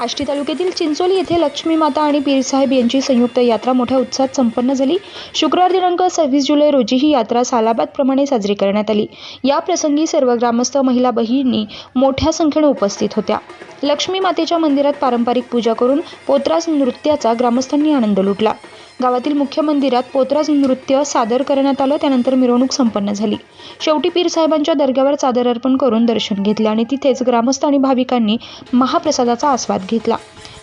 आष्टी तालुक्यातील चिंचोली येथे लक्ष्मी माता आणि पीरसाहेब यांची संयुक्त यात्रा मोठ्या उत्साहात संपन्न झाली. शुक्रवार दिनांक सव्वीस जुलै रोजी ही यात्रा सालाबादप्रमाणे साजरी करण्यात आली. या प्रसंगी सर्व ग्रामस्थ महिला बहिणी मोठ्या संख्येने उपस्थित होत्या. लक्ष्मी मातेच्या मंदिरात पारंपरिक पूजा करून पोत्रास नृत्याचा ग्रामस्थांनी आनंद लुटला. गावातील मुख्य मंदिरात पोतराज नृत्य सादर करण्यात आलं त्यानंतर मिरवणूक संपन्न झाली. शेवटी पीर साहेबांच्या दर्ग्यावर चादर अर्पण करून दर्शन घेतले आणि तिथेच ग्रामस्थ आणि भाविकांनी महाप्रसादाचा आस्वाद घेतला.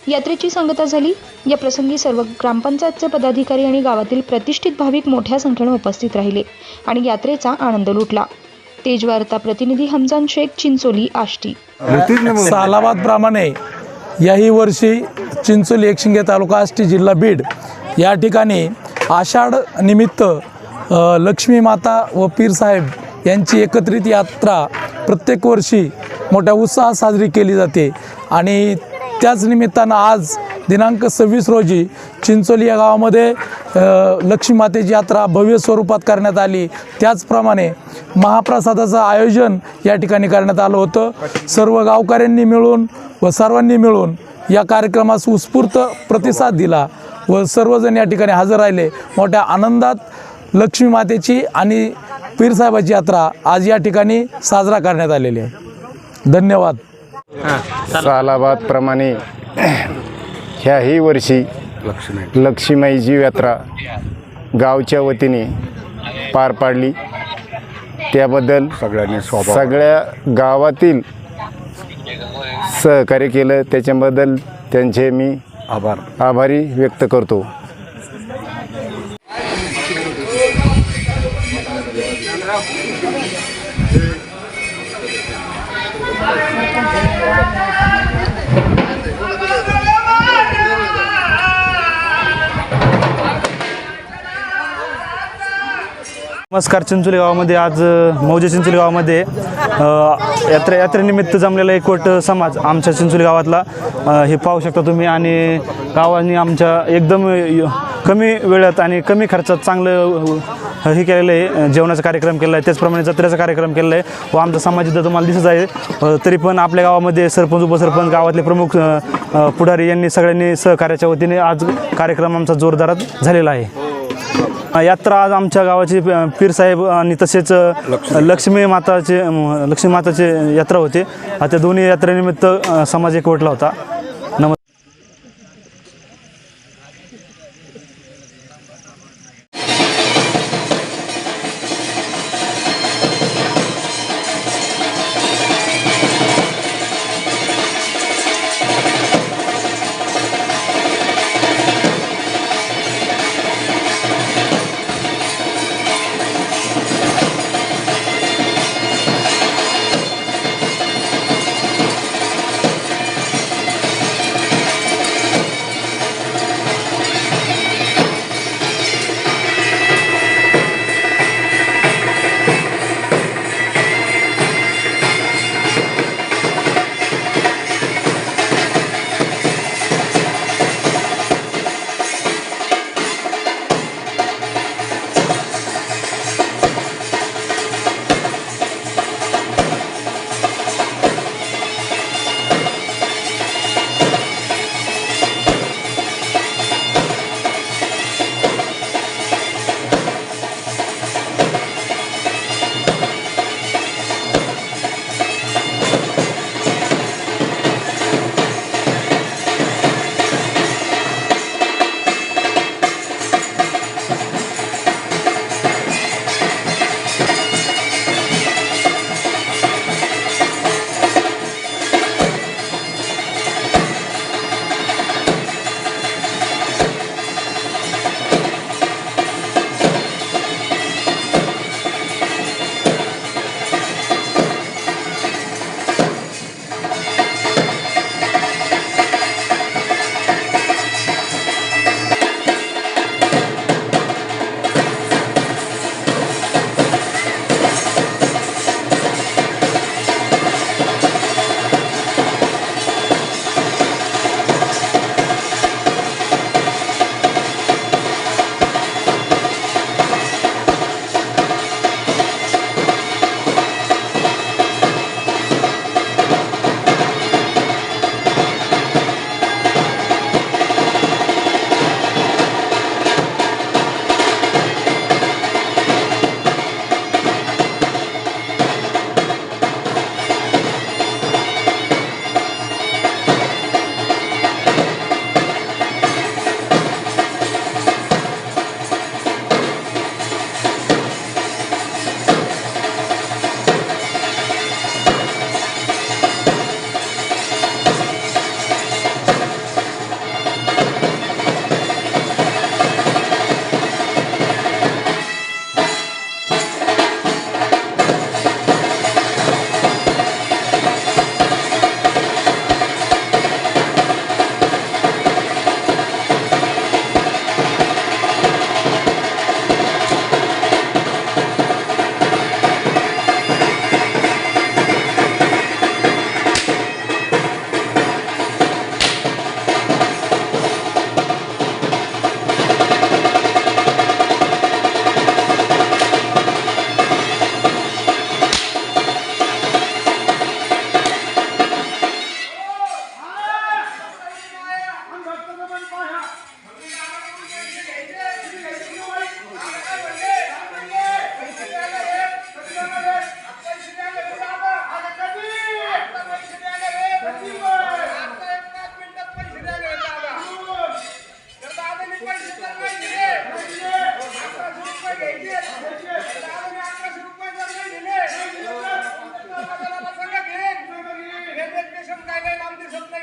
यात्रेची सांगता झाली. या प्रसंगी सर्व ग्रामपंचायतचे पदाधिकारी आणि गावातील प्रतिष्ठित भाविक मोठ्या संख्येने उपस्थित राहिले आणि यात्रेचा आनंद लुटला. तेज वार्ता प्रतिनिधी हमजान शेख चिंचोली आष्टी. सालाबाद प्रमाणे याही वर्षी चिंचोली एकशिंगे तालुका आष्टी जिल्हा बीड या ठिकाणी आषाढ निमित्त लक्ष्मी माता व पीरसाहेब यांची एकत्रित यात्रा प्रत्येक वर्षी मोठ्या उत्साहात साजरी केली जाते. आणि त्याच निमित्तानं आज दिनांक सव्वीस रोजी चिंचोली या गावामध्ये लक्ष्मीमातेची लक्ष्मी मातेची यात्रा भव्य स्वरूपात करण्यात आली. त्याचप्रमाणे महाप्रसादाचं आयोजन या ठिकाणी करण्यात आलं होतं. सर्व गावकऱ्यांनी मिळून व सर्वांनी मिळून या कार्यक्रमास उत्स्फूर्त प्रतिसाद दिला व सर्वजण या ठिकाणी हजर राहिले. मोठ्या आनंदात लक्ष्मी मातेची आणि पीरसाहेबाची यात्रा आज या ठिकाणी साजरा करण्यात आलेली आहे. धन्यवाद. सालाबादप्रमाणे ह्याही वर्षी लक्ष्मीमाईची यात्रा गावच्या वतीने पार पाडली. त्याबद्दल सगळ्यांनी सगळ्या गावातील सहकार्य केलं. त्याच्याबद्दल त्यांचे मी आभार. आभारी व्यक्त करतो. नमस्कार चिंचोली गावामध्ये आज मौजे चिंचोली गावामध्ये यात्रे यात्रेनिमित्त जमलेला एकवट समाज आमच्या चिंचोली गावातला. हे पाहू शकता तुम्ही आणि गावाने आमच्या एकदम कमी वेळात आणि कमी खर्चात चांगलं हे केलेलं आहे. जेवणाचा कार्यक्रम केला आहे त्याचप्रमाणे जत्रेचा कार्यक्रम केलेला आहे. व आमचा समाज इथं तुम्हाला दिसत आहे. तरी पण आपल्या गावामध्ये सरपंच उपसरपंच गावातले प्रमुख पुढारी यांनी सगळ्यांनी सहकार्याच्या वतीने आज कार्यक्रम आमचा जोरदारात झालेला आहे. यात्रा आज आमच्या गावाची पीरसाहेब आणि तसेच लक्ष्मी. माताचे लक्ष्मी माताचे यात्रा होते. त्या दोन्ही यात्रेनिमित्त समाज एकवटला होता.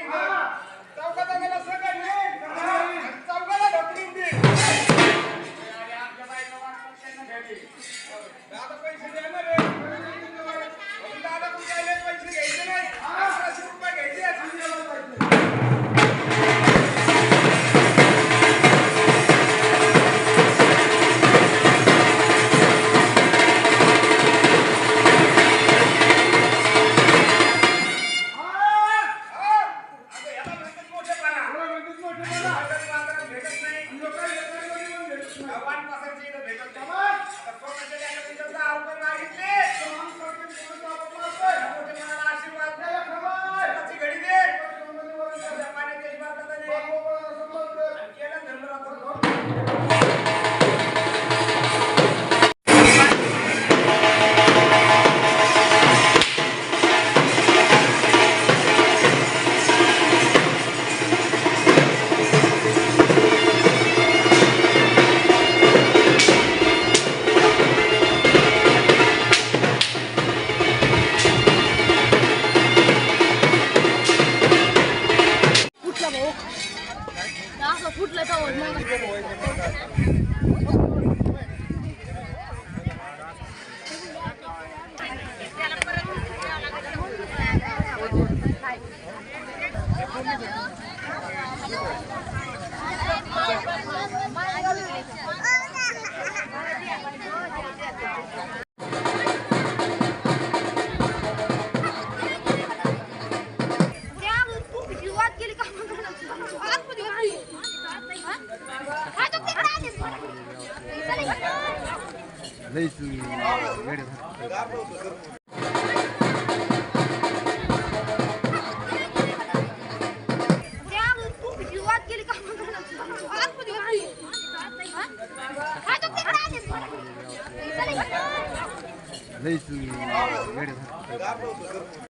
Amen.